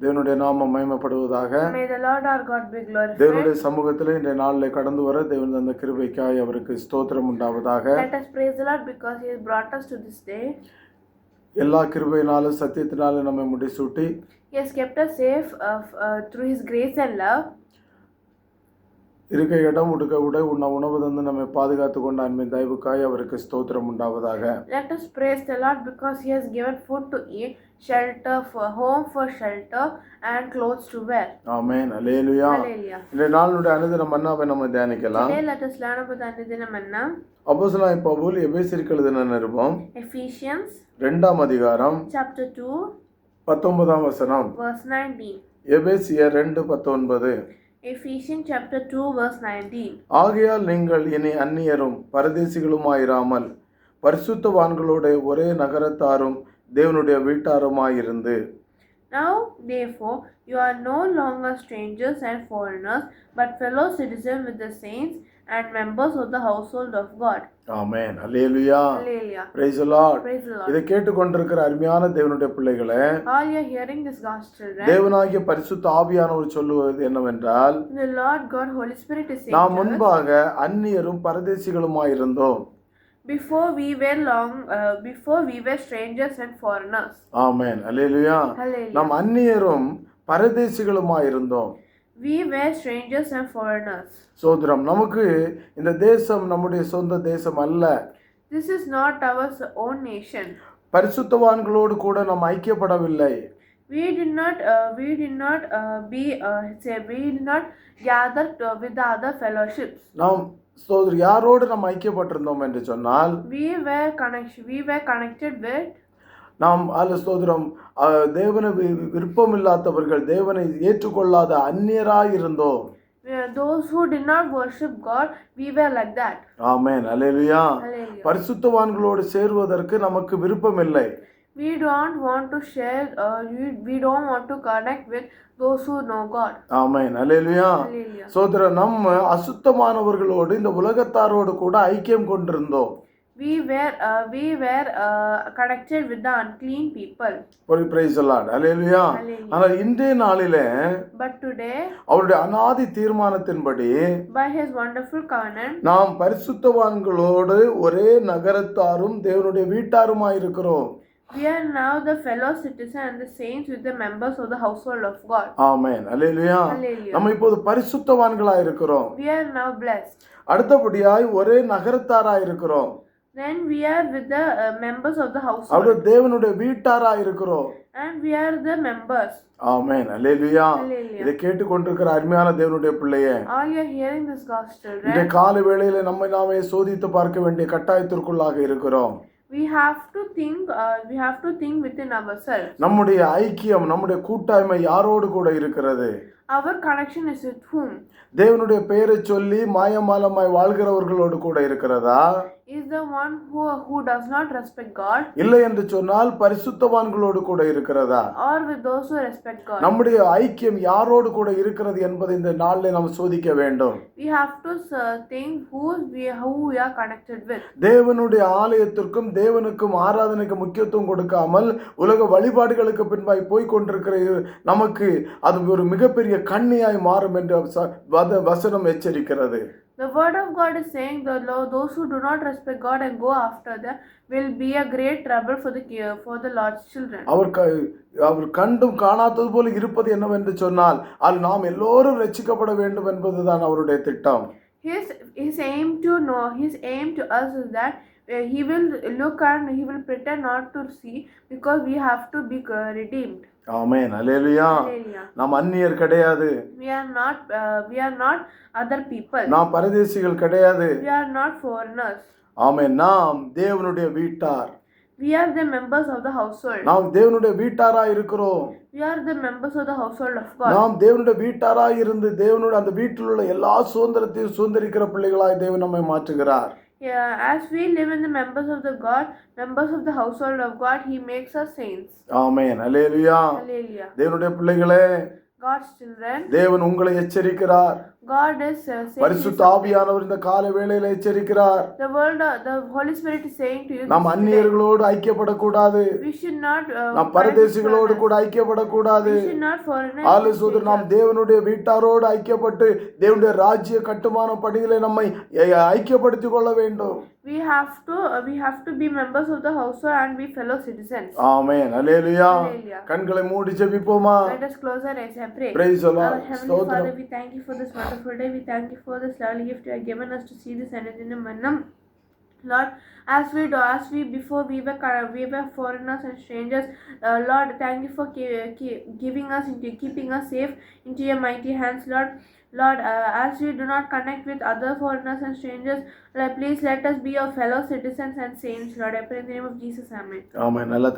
தேவனுடைய நாமம் மகிமைப்படுவதாக May the Lord our God be glorified. தேவனுடைய சமூகத்தில் இந்த நாளில் கடந்து வர தேவன் தந்த கிருபைக்காய் அவருக்கு ஸ்தோத்திரம் உண்டாவதாக Let us praise the Lord because He has brought us to this day. எல்லா கிருபையினாலும் சத்தியத்தினாலும் நம்மை முடிசூட்டி He has kept us safe uh, f- uh, through His grace and love. இருக்க இடம் உடுக்க உடை உண்ண உணவு தந்து நம்மை பாதுகாத்து கொண்ட அன்பின் தயவுக்காய் அவருக்கு ஸ்தோத்திரம் உண்டாவதாக Let us praise the Lord because He has given food to eat, shelter for home for shelter, and clothes to wear. Amen Hallelujah. இந்த நாளுடைய அனுதின மன்னாவை நம்ம தியானிக்கலாம் Today let us learn about Anudina Manna. அப்போஸ்தலனாகிய பவுல் எபேசிற்கு எழுதின நிருபம் Ephesians ரெண்டாம் அதிகாரம் chapter 2, பத்தொன்பதாம் வசனம் verse 19. எபேசிய ரெண்டு பத்தொன்பது Ephesians chapter 2, verse 19. ஆகையால் நீங்கள் இனி அந்நியரும் பரதேசிகளுமாயிராமல் பரிசுத்தவான்களோட ஒரே நகரத்தாரும் தேவனுடைய வீட்டாருமாயிருந்து Now, therefore, you are no longer strangers and foreigners, but fellow citizens with the saints and members of the household of God. Amen hallelujah Hallelujah. Praise Lord Praise the Lord. இதை கேட்டுக்கொண்டிருக்கிற அருமையான தேவனுடைய பிள்ளைகளே All you are hearing this, God's children, தேவனாகிய பரிசுத்த ஆவியானவர் சொல்லுவது என்னவென்றால் the Lord God, Holy Spirit is saying நாம் முன்பாக அந்நியரும் பரதேசிகளுமாயிருந்தோம் before we were long, uh, before we were strangers and foreigners. Amen Hallelujah. நாம் அந்நியரும் பரதேசிகளுமாயிருந்தோம் We were strangers and foreigners. சோதரம் நமக்கு இந்த தேசம் நம்முடைய சொந்த தேசம் அல்ல This is not our s- own nation. பரிசுத்தவான்களோடு கூட நாம் ஐக்கியப்படவில்லை We did not, uh, we did not uh, be, uh, say, we did not gather uh, with the other fellowships. நாம் சோதர் யாரோடு நாம் ஐக்கியப்பட்டிருந்தோம் என்று சொன்னால் We were connection, we were connected with நாம் அல்ல அஹ், தேவனை வி- விருப்பமில்லாதவர்கள் தேவனை ஏற்றுக்கொள்ளாத அந்நியராய் இருந்தோம் those who did not worship God. We were like that. ஆமென். பரிசுத்தவான்களோடு சேருவதற்கு நமக்கு விருப்பமில்லை We don't want to share. Uh, we, we don't want to connect with those who know God. Amen Hallelujah. சோதர நம்ம அசுத்தமானவர்களோடு இந்த உலகத்தாரோடு கூட ஐக்கியம் கொண்டிருந்தோம் We were uh, we were uh, connected with the unclean people. ஒரு praise the Lord hallelujah Hallelujah. ஆனால் இன்றைய நாளிலே But today, அவருடைய அனாதி தீர்மானத்தின்படி by His wonderful covenant, நாம் பரிசுத்தவான்களோடு ஒரே நகரத்தாரும் தேவனுடைய வீட்டாருமாய் இருக்கிறோம் we are now the fellow citizen and the saints with the members of the household of God. Amen hallelujah Hallelujah. நம்ம இப்போது பரிசுத்தவான்களாய் இருக்கிறோம் We are now blessed. அடுத்தபடியாய் ஒரே நகரத்தாராய் இருக்கிறோம் Then we are with the uh, members of the household. அவருடைய தேவனுடைய வீட்டாராய் இருக்கிறோம் And we are the members. Amen Hallelujah. இதை கேட்டுக்கொண்டிருக்கிற அருமையான தேவனுடைய பிள்ளையே All you are hearing this God's children. இந்த கால வேளையில நம்மை நாமே சோதித்து பார்க்க வேண்டிய கட்டாயத்திற்குள்ளாக இருக்கிறோம் We have to think. Uh, we have to think within ourselves. நம்முடைய ஐக்கியம் நம்முடைய கூட்டாய்மை யாரோடு கூட இருக்கிறது Our connection is with whom? தேவனுடைய பெயரை சொல்லி மாயமாலமாய் வாழ்கிறவர்களோடு கூட இருக்கிறதா Is the one who who does not respect God, இல்லை என்று சொன்னால் பரிசுத்தவான்களோடு கூட இருக்கிறதா or with those who respect God? நம்முடைய ஐக்கியம் யாரோடு கூட இருக்கிறது என்பதை இந்த நாளில் நாம் சோதிக்க வேண்டும் We have to uh, think who we who we are connected with. தேவனுடைய ஆலயத்திற்கும் தேவனுக்கும் ஆராதனைக்கு முக்கியத்துவம் கொடுக்காமல் உலக வழிபாடுகளுக்கு பின்பாய் போய் கொண்டிருக்கிற நமக்கு அது ஒரு மிகப்பெரிய கண்ணியாய் மாறும் என்று வத- வசனம் எச்சரிக்கிறது The word of God is saying that those who do not respect God and go after them will be a great trouble for the ki- for the Lord's children. அவர் அவர் கண்டும் காணாதது போல இருப்பது என்னவென்று சொன்னால் அது நாம் எல்லோரும் ரட்சிக்கப்பட வேண்டும் என்பதுதான் அவருடைய திட்டம் His his aim to know his aim to us is that uh, he will look and he will pretend not to see because we have to be uh, redeemed. Amen Hallelujah. நாம் அந்நியர் கிடையாது We are not uh, we are not other people. நாம் பரதேசிகள் கிடையாது We are not foreigners. ஆமென் நாம் தேவனுடைய வீட்டார் We are the members of the household. நாம் தேவனுடைய வீட்டாராய் இருக்கிறோம் We are the members of the household of God. நாம் தேவனுடைய வீட்டாராய் இருந்து தேவனுடைய அந்த வீட்டில் உள்ள எல்லா சுதந்திரத்தையும் சுதந்திரிக்கிற பிள்ளைகளாய் தேவன் நம்மை மாற்றுகிறார் Yeah, as we live in the members of the God, members of the household of God, He makes us saints. Amen hallelujah Hallelujah. தேவனுடைய பிள்ளைகளே God's children. தேவன் உங்களை எச்சரிக்கிறார் God is uh, பரிசுத்த. ஆவியானவர் இந்த கால வேளையில எச்சரிக்கிறார் the world, uh, the Holy Spirit is saying to you. நாம். அந்நியர்களோடு ஐக்கியப்படக்கூடாது We should not. Uh, நாம் பரதேசிகளோடு. கூட ஐக்கியப்படக்கூடாது We should not foreigners. நாம். தேவனுடைய வீட்டாரோடு ஐக்கியப்பட்டு தேவனுடைய ராஜ்ய கட்டுமான பணிகளை நம்மை ஐக்கியப்படுத்திக் கொள்ள வேண்டும் We have to. Uh, we have to be members of the household and be fellow citizens. Amen hallelujah Hallelujah. கண்களை மூடி ஜெபிப்போமா Let us close our eyes and pray. Praise the Lord. Our Heavenly ஸ்தோத்திரம். Father, we thank you for this wonderful day. We thank you for this lovely gift you have given us to see this energy in Mannam. Lord, as we do, as we before we were we were foreigners and strangers. Uh, Lord, thank you for giving us into keeping us safe into your mighty hands, Lord. Lord, uh, as we do not connect with other foreigners and strangers, Lord, please let us be your fellow citizens and saints, Lord. I pray in the name of Jesus, Amen. Amen. Allah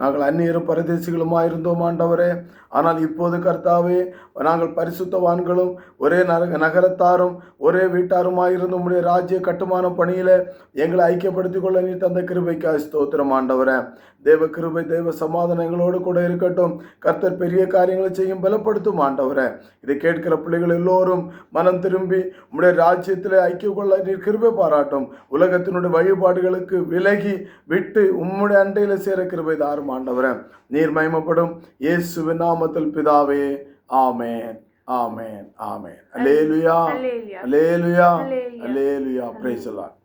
நாங்கள் அந்நியரும் பரதேசிகளுமா இருந்தோம் ஆண்டவரே. ஆனால் இப்போது கர்த்தாவே நாங்கள் பரிசுத்தவான்களும் ஒரே நரக நகரத்தாரும் ஒரே வீட்டாருமாய் இருந்த உம்முடைய ராஜ்ய கட்டுமான பணியில் எங்களை ஐக்கியப்படுத்திக் கொள்ள நீ தந்த கிருபைக்காய் ஸ்தோத்திரம் ஆண்டவரே. தேவ கிருபை தெய்வ சமாதானம் எங்களோடு கூட இருக்கட்டும். கர்த்தர் பெரிய காரியங்களை செய்யும் பலப்படுத்தும் ஆண்டவரே. இதை கேட்கிற பிள்ளைகள் எல்லோரும் மனம் திரும்பி உம்முடைய ராஜ்யத்தில் ஐக்கிய கொள்ள நீர் கிருபை பாராட்டும். உலகத்தினுடைய வழிபாடுகளுக்கு விலகி விட்டு உம்முடைய அண்டையில் சேர கிருபை தாரும் ஆண்டவரே. நீர் மகிமைப்படும் இயேசுவின் நாமத்தில் பிதாவே. ஆமென். ஆமென். ஆமென். Hallelujah. அல்லேலுயா. பிரைஸ் எல்லாம்